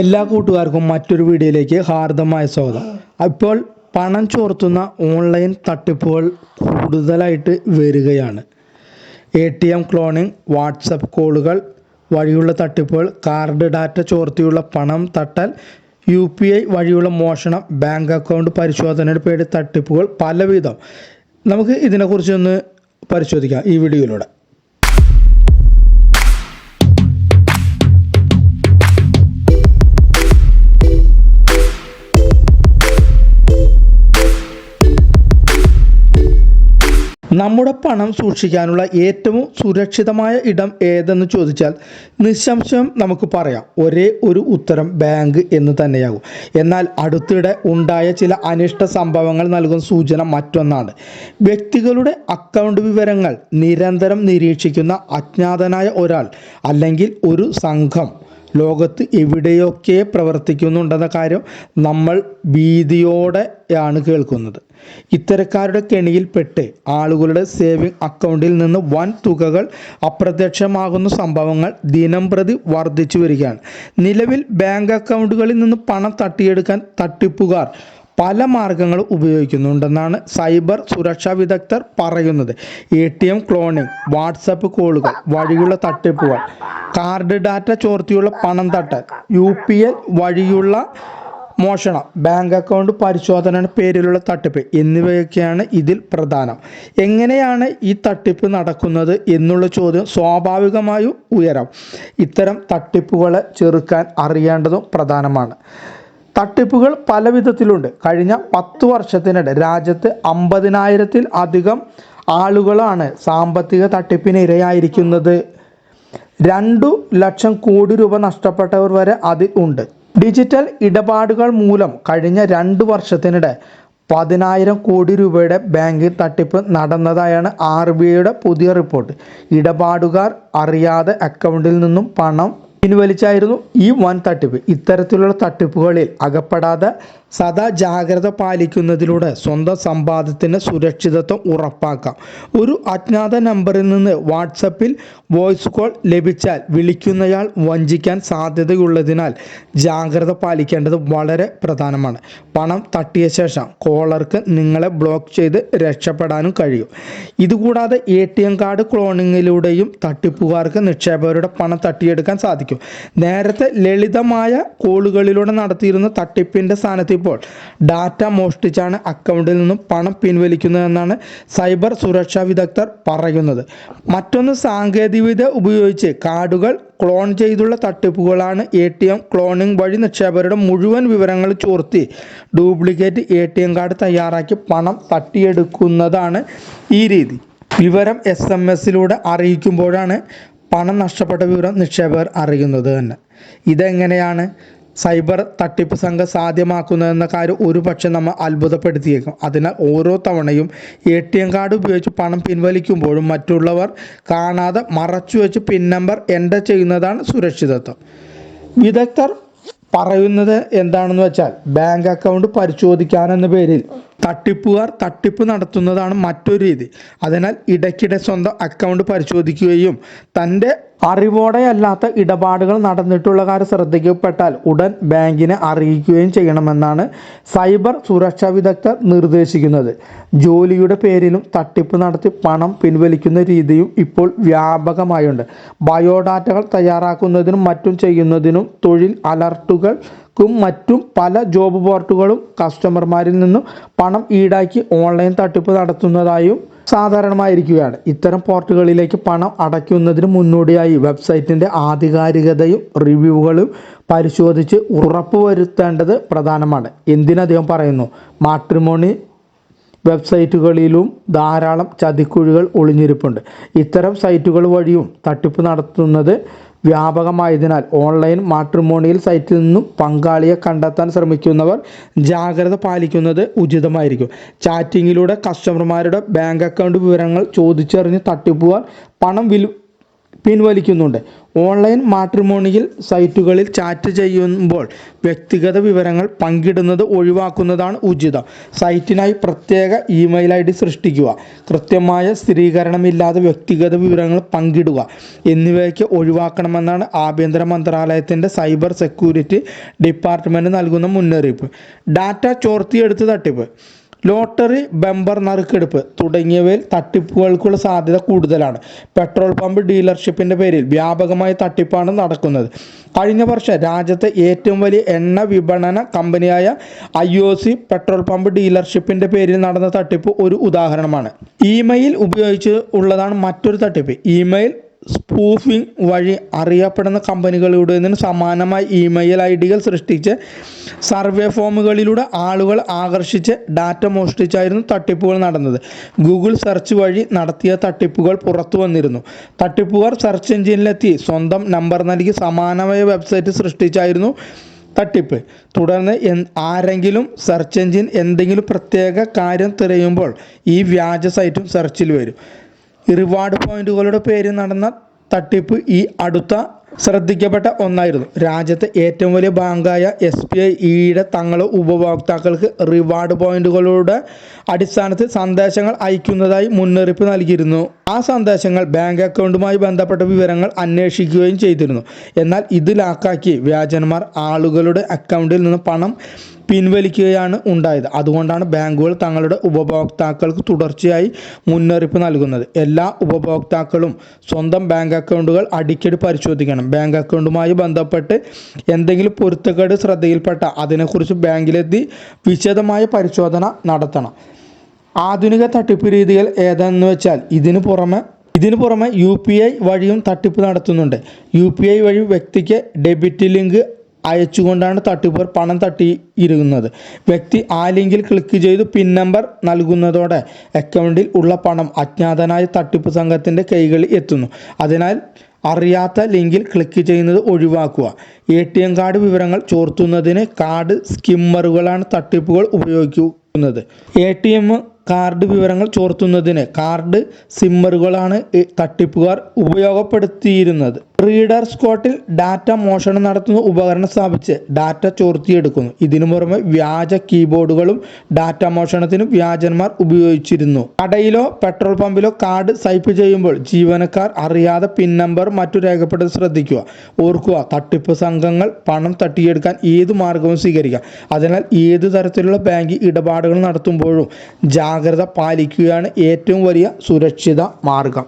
എല്ലാ കൂട്ടുകാർക്കും മറ്റൊരു വീഡിയോയിലേക്ക് ഹാർദമായ സ്വാഗതം. അപ്പോൾ പണം ചോർത്തുന്ന ഓൺലൈൻ തട്ടിപ്പുകൾ കൂടുതലായിട്ട് വരികയാണ്. A T M cloning WhatsApp കോളുകൾ വഴിയുള്ള തട്ടിപ്പുകൾ കാർഡ് ഡാറ്റ ചോർത്തിയുള്ള പണം തട്ടൽ യു പി ഐ വഴിയുള്ള മോഷണം ബാങ്ക് അക്കൗണ്ട് പരിശോധനയുടെ പേര് തട്ടിപ്പുകൾ പലവിധം. നമുക്ക് ഇതിനെക്കുറിച്ചൊന്ന് പരിശോധിക്കാം ഈ വീഡിയോയിലൂടെ. നമ്മുടെ പണം സൂക്ഷിക്കാനുള്ള ഏറ്റവും സുരക്ഷിതമായ ഇടം ഏതെന്ന് ചോദിച്ചാൽ നിസ്സംശയം നമുക്ക് പറയാം. ഒരേ ഒരു ഉത്തരം ബാങ്ക് എന്ന് തന്നെയാകും. എന്നാൽ അടുത്തിടെ ഉണ്ടായ ചില അനിഷ്ട സംഭവങ്ങൾ നൽകുന്ന സൂചന മറ്റൊന്നാണ്. വ്യക്തികളുടെ അക്കൗണ്ട് വിവരങ്ങൾ നിരന്തരം നിരീക്ഷിക്കുന്ന അജ്ഞാതനായ ഒരാൾ അല്ലെങ്കിൽ ഒരു സംഘം ലോകത്ത് എവിടെയൊക്കെ പ്രവർത്തിക്കുന്നുണ്ടെന്ന കാര്യം നമ്മൾ ഭീതിയോടെയാണ് കേൾക്കുന്നത്. ഇത്തരക്കാരുടെ കെണിയിൽപ്പെട്ട് ആളുകളുടെ സേവിംഗ് അക്കൗണ്ടിൽ നിന്ന് വൻ തുകകൾ അപ്രത്യക്ഷമാകുന്ന സംഭവങ്ങൾ ദിനം പ്രതി വർദ്ധിച്ചു വരികയാണ്. നിലവിൽ ബാങ്ക് അക്കൗണ്ടുകളിൽ നിന്ന് പണം തട്ടിയെടുക്കാൻ തട്ടിപ്പുകാർ പല മാർഗങ്ങൾ ഉപയോഗിക്കുന്നുണ്ടെന്നാണ് സൈബർ സുരക്ഷാ വിദഗ്ധർ പറയുന്നത്. A T M cloning WhatsApp കോളുകൾ വഴിയുള്ള തട്ടിപ്പുകൾ കാർഡ് ഡാറ്റ ചോർത്തിയുള്ള പണം തട്ടൽ യു പി എൽ വഴിയുള്ള മോഷണം ബാങ്ക് അക്കൗണ്ട് പരിശോധന പേരിലുള്ള തട്ടിപ്പ് എന്നിവയൊക്കെയാണ് ഇതിൽ പ്രധാനം. എങ്ങനെയാണ് ഈ തട്ടിപ്പ് നടക്കുന്നത് എന്നുള്ള ചോദ്യം സ്വാഭാവികമായും ഉയരാം. ഇത്തരം തട്ടിപ്പുകളെ ചെറുക്കാൻ അറിയേണ്ടതും പ്രധാനമാണ്. തട്ടിപ്പുകൾ പല വിധത്തിലുണ്ട്. കഴിഞ്ഞ പത്ത് വർഷത്തിനിടെ രാജ്യത്ത് അമ്പതിനായിരത്തിൽ അധികം ആളുകളാണ് സാമ്പത്തിക തട്ടിപ്പിന് ഇരയായിരിക്കുന്നത്. രണ്ടു ലക്ഷം കോടി രൂപ നഷ്ടപ്പെട്ടവർ വരെ അതിൽ ഉണ്ട്. ഡിജിറ്റൽ ഇടപാടുകൾ മൂലം കഴിഞ്ഞ രണ്ട് വർഷത്തിനിടെ പതിനായിരം കോടി രൂപയുടെ ബാങ്ക് തട്ടിപ്പ് നടന്നതായാണ് ആർ ബി ഐയുടെ പുതിയ റിപ്പോർട്ട്. ഇടപാടുകാർ അറിയാതെ അക്കൗണ്ടിൽ നിന്നും പണം പിൻവലിച്ചായിരുന്നു ഈ വൻ തട്ടിപ്പ് ഇത്തരത്തിലുള്ള തട്ടിപ്പുകളിൽ അകപ്പെടാതെ സദാ ജാഗ്രത പാലിക്കുന്നതിലൂടെ സ്വന്തം സമ്പാദ്യത്തിന് സുരക്ഷിതത്വം ഉറപ്പാക്കാം. ഒരു അജ്ഞാത നമ്പറിൽ നിന്ന് വാട്സപ്പിൽ വോയിസ് കോൾ ലഭിച്ചാൽ വിളിക്കുന്നയാൾ വഞ്ചിക്കാൻ സാധ്യതയുള്ളതിനാൽ ജാഗ്രത പാലിക്കേണ്ടത് വളരെ പ്രധാനമാണ്. പണം തട്ടിയ ശേഷം കോളർക്ക് നിങ്ങളെ ബ്ലോക്ക് ചെയ്ത് രക്ഷപ്പെടാനും കഴിയും. ഇതുകൂടാതെ എ ടി എം കാർഡ് ക്ലോണിങ്ങിലൂടെയും തട്ടിപ്പുകാർക്ക് നിക്ഷേപകരുടെ പണം തട്ടിയെടുക്കാൻ സാധിക്കും. നേരത്തെ ലളിതമായ കോളുകളിലൂടെ നടത്തിയിരുന്ന തട്ടിപ്പിന്റെ സ്ഥാനത്ത് ഇപ്പോൾ ഡാറ്റ മോഷ്ടിച്ചാണ് അക്കൗണ്ടിൽ നിന്നും പണം പിൻവലിക്കുന്നതെന്നാണ് സൈബർ സുരക്ഷാ വിദഗ്ധർ പറയുന്നത്. മറ്റൊന്ന് സാങ്കേതികവിദ്യ ഉപയോഗിച്ച് കാർഡുകൾ ക്ലോൺ ചെയ്തുള്ള തട്ടിപ്പുകളാണ് എ ടി എം ക്ലോണിംഗ് വഴി നിക്ഷേപകരുടെ മുഴുവൻ വിവരങ്ങൾ ചോർത്തി duplicate A T M card തയ്യാറാക്കി പണം തട്ടിയെടുക്കുന്നതാണ് ഈ രീതി. വിവരം എസ് എം എസിലൂടെ അറിയിക്കുമ്പോഴാണ് പണം നഷ്ടപ്പെട്ട വിവരം നിക്ഷേപകർ അറിയുന്നത് തന്നെ. ഇതെങ്ങനെയാണ് സൈബർ തട്ടിപ്പ് സംഘം സാധ്യമാക്കുന്നതെന്ന കാര്യം ഒരു പക്ഷെ നമ്മൾ അത്ഭുതപ്പെടുത്തിയേക്കും. അതിനാൽ ഓരോ തവണയും എ ടി എം കാർഡ് ഉപയോഗിച്ച് പണം പിൻവലിക്കുമ്പോഴും മറ്റുള്ളവർ കാണാതെ മറച്ചു വെച്ച് പിൻ നമ്പർ എന്റർ ചെയ്യുന്നതാണ് സുരക്ഷിതത്വം. വിദഗ്ധർ പറയുന്നത് എന്താണെന്ന് വെച്ചാൽ ബാങ്ക് അക്കൗണ്ട് പരിശോധിക്കാനെന്ന പേരിൽ തട്ടിപ്പുകാർ തട്ടിപ്പ് നടത്തുന്നതാണ് മറ്റൊരു രീതി. അതിനാൽ ഇടയ്ക്കിടെ സ്വന്തം അക്കൗണ്ട് പരിശോധിക്കുകയും തന്റെ അറിവോടെയല്ലാത്ത ഇടപാടുകൾ നടന്നിട്ടുള്ള കാര്യം ശ്രദ്ധിക്കപ്പെട്ടാൽ ഉടൻ ബാങ്കിനെ അറിയിക്കുകയും ചെയ്യണമെന്നാണ് സൈബർ സുരക്ഷാ വിദഗ്ധർ നിർദ്ദേശിക്കുന്നത്. ജോലിയുടെ പേരിലും തട്ടിപ്പ് നടത്തി പണം പിൻവലിക്കുന്ന രീതിയും ഇപ്പോൾ വ്യാപകമായുണ്ട്. ബയോഡാറ്റകൾ തയ്യാറാക്കുന്നതിനും മറ്റും ചെയ്യുന്നതിനും തൊഴിൽ അലർട്ടുകൾ ക്കും മറ്റും പല ജോബ് പോർട്ടുകളും കസ്റ്റമർമാരിൽ നിന്നും പണം ഈടാക്കി ഓൺലൈൻ തട്ടിപ്പ് നടത്തുന്നതായും സാധാരണമായിരിക്കുകയാണ്. ഇത്തരം പോർട്ടുകളിലേക്ക് പണം അടയ്ക്കുന്നതിന് മുന്നോടിയായി വെബ്സൈറ്റിന്റെ ആധികാരികതയും റിവ്യൂകളും പരിശോധിച്ച് ഉറപ്പുവരുത്തേണ്ടത് പ്രധാനമാണ്. എന്തിനദ്ദേഹം പറയുന്നു? മാട്രിമോണി വെബ്സൈറ്റുകളിലും ധാരാളം ചതിക്കുഴികൾ ഒളിഞ്ഞിരിപ്പുണ്ട്. ഇത്തരം സൈറ്റുകൾ വഴിയും തട്ടിപ്പ് നടത്തുന്നത് വ്യാപകമായതിനാൽ ഓൺലൈൻ മാട്രിമോണിയൽ സൈറ്റിൽ നിന്നും പങ്കാളിയെ കണ്ടെത്താൻ ശ്രമിക്കുന്നവർ ജാഗ്രത പാലിക്കുന്നത് ഉചിതമായിരിക്കും. ചാറ്റിങ്ങിലൂടെ കസ്റ്റമർമാരുടെ ബാങ്ക് അക്കൗണ്ട് വിവരങ്ങൾ ചോദിച്ചറിഞ്ഞ് തട്ടിപ്പുകാർ പണം വിൽ പിൻവലിക്കുന്നുണ്ട്. ഓൺലൈൻ മാട്രിമോണിയൽ സൈറ്റുകളിൽ ചാറ്റ് ചെയ്യുമ്പോൾ വ്യക്തിഗത വിവരങ്ങൾ പങ്കിടുന്നത് ഒഴിവാക്കുന്നതാണ് ഉചിതം. സൈറ്റിനായി പ്രത്യേക ഇമെയിൽ ഐ ഡി സൃഷ്ടിക്കുക കൃത്യമായ സ്ഥിരീകരണമില്ലാതെ വ്യക്തിഗത വിവരങ്ങൾ പങ്കിടുക എന്നിവയൊക്കെ ഒഴിവാക്കണമെന്നാണ് ആഭ്യന്തര മന്ത്രാലയത്തിന്റെ സൈബർ സെക്യൂരിറ്റി ഡിപ്പാർട്ട്മെന്റ് നൽകുന്ന മുന്നറിയിപ്പ്. ഡാറ്റ ചോർത്തിയെടുത്ത് തട്ടിപ്പ്. ലോട്ടറി ബമ്പർ നറുക്കെടുപ്പ് തുടങ്ങിയവയിൽ തട്ടിപ്പുകൾക്കുള്ള സാധ്യത കൂടുതലാണ്. പെട്രോൾ പമ്പ് ഡീലർഷിപ്പിന്റെ പേരിൽ വ്യാപകമായ തട്ടിപ്പാണ് നടക്കുന്നത്. കഴിഞ്ഞ വർഷം രാജ്യത്തെ ഏറ്റവും വലിയ എണ്ണ വിപണന കമ്പനിയായ I O C petrol pump ഡീലർഷിപ്പിന്റെ പേരിൽ നടന്ന തട്ടിപ്പ് ഒരു ഉദാഹരണമാണ്. ഇമെയിൽ ഉപയോഗിച്ച് ഉള്ളതാണ് മറ്റൊരു തട്ടിപ്പ്. ഇമെയിൽ സ്പൂഫിംഗ് വഴി അറിയപ്പെടുന്ന കമ്പനികളുടേതിന് സമാനമായ ഇമെയിൽ ഐ ഡികൾ സൃഷ്ടിച്ച് സർവേ ഫോമുകളിലൂടെ ആളുകൾ ആകർഷിച്ച് ഡാറ്റ മോഷ്ടിച്ചായിരുന്നു തട്ടിപ്പുകൾ നടന്നത്. ഗൂഗിൾ സെർച്ച് വഴി നടത്തിയ തട്ടിപ്പുകൾ പുറത്തു വന്നിരുന്നു. തട്ടിപ്പുകാർ സെർച്ച് എഞ്ചിനിലെത്തി സ്വന്തം നമ്പർ നൽകി സമാനമായ വെബ്സൈറ്റ് സൃഷ്ടിച്ചായിരുന്നു തട്ടിപ്പ്. തുടർന്ന് ആരെങ്കിലും സെർച്ച് എഞ്ചിൻ എന്തെങ്കിലും പ്രത്യേക കാര്യം തിരയുമ്പോൾ ഈ വ്യാജ സൈറ്റും സെർച്ചിൽ വരും. റിവാർഡ് പോയിന്റുകളുടെ പേരിൽ നടന്ന തട്ടിപ്പ് ഈ അടുത്ത ശ്രദ്ധിക്കപ്പെട്ട ഒന്നായിരുന്നു. രാജ്യത്തെ ഏറ്റവും വലിയ ബാങ്കായ എസ് ബി ഐ ഈയിടെ തങ്ങളുടെ ഉപഭോക്താക്കൾക്ക് റിവാർഡ് പോയിന്റുകളുടെ അടിസ്ഥാനത്തിൽ സന്ദേശങ്ങൾ അയക്കുന്നതായി മുന്നറിയിപ്പ് നൽകിയിരുന്നു. ആ സന്ദേശങ്ങൾ ബാങ്ക് അക്കൗണ്ടുമായി ബന്ധപ്പെട്ട വിവരങ്ങൾ അന്വേഷിക്കുകയും ചെയ്തിരുന്നു. എന്നാൽ ഇത് ലാക്കാക്കി വ്യാജന്മാർ ആളുകളുടെ അക്കൗണ്ടിൽ നിന്ന് പണം പിൻവലിക്കുകയാണ് ഉണ്ടായത്. അതുകൊണ്ടാണ് ബാങ്കുകൾ തങ്ങളുടെ ഉപഭോക്താക്കൾക്ക് തുടർച്ചയായി മുന്നറിയിപ്പ് നൽകുന്നത്. എല്ലാ ഉപഭോക്താക്കളും സ്വന്തം ബാങ്ക് അക്കൗണ്ടുകൾ അടിക്കടി പരിശോധിക്കണം. ബാങ്ക് അക്കൗണ്ടുമായി ബന്ധപ്പെട്ട് എന്തെങ്കിലും പൊരുത്തക്കേട് ശ്രദ്ധയിൽപ്പെട്ട അതിനെക്കുറിച്ച് ബാങ്കിലെത്തി വിശദമായ പരിശോധന നടത്തണം. ആധുനിക തട്ടിപ്പ് രീതികൾ ഏതെന്ന് വെച്ചാൽ ഇതിനു പുറമെ ഇതിനു പുറമെ യു പി ഐ വഴിയും തട്ടിപ്പ് നടത്തുന്നുണ്ട്. യു പി ഐ വഴി വ്യക്തിക്ക് ഡെബിറ്റ് ലിങ്ക് അയച്ചുകൊണ്ടാണ് തട്ടിപ്പുകാർ പണം തട്ടി തട്ടിയിരുന്നത് വ്യക്തി ആ ലിങ്കിൽ ക്ലിക്ക് ചെയ്ത് പിൻ നമ്പർ നൽകുന്നതോടെ അക്കൗണ്ടിൽ ഉള്ള പണം അജ്ഞാതനായ തട്ടിപ്പ് സംഘത്തിന്റെ കൈകളിൽ എത്തുന്നു. അതിനാൽ അറിയാത്ത ലിങ്കിൽ ക്ലിക്ക് ചെയ്യുന്നത് ഒഴിവാക്കുക. എ ടി എം കാർഡ് വിവരങ്ങൾ ചോർത്തുന്നതിന് കാർഡ് സ്കിമ്മറുകളാണ് തട്ടിപ്പുകൾ ഉപയോഗിക്കുന്നത്. എ ടി എം കാർഡ് വിവരങ്ങൾ ചോർത്തുന്നതിന് കാർഡ് സിമ്മറുകളാണ് തട്ടിപ്പുകാർ ഉപയോഗപ്പെടുത്തിയിരുന്നത്. റീഡർ സ്കോട്ടിൽ ഡാറ്റ മോഷണം നടത്തുന്ന ഉപകരണം സ്ഥാപിച്ച് ഡാറ്റ ചോർത്തിയെടുക്കുന്നു. ഇതിനു പുറമെ വ്യാജ കീബോർഡുകളും ഡാറ്റ മോഷണത്തിനും വ്യാജന്മാർ ഉപയോഗിച്ചിരുന്നു. കടയിലോ പെട്രോൾ പമ്പിലോ കാർഡ് സ്വൈപ്പ് ചെയ്യുമ്പോൾ ജീവനക്കാർ അറിയാതെ പിൻ നമ്പർ മറ്റു രേഖപ്പെടുത്തി ശ്രദ്ധിക്കുക. ഓർക്കുക തട്ടിപ്പ് സംഘങ്ങൾ പണം തട്ടിയെടുക്കാൻ ഏത് മാർഗവും സ്വീകരിക്കാം അതിനാൽ ഏത് തരത്തിലുള്ള ബാങ്ക് ഇടപാടുകൾ നടത്തുമ്പോഴും ജാഗ്രത പാലിക്കുകയാണ് ഏറ്റവും വലിയ സുരക്ഷിത മാർഗം.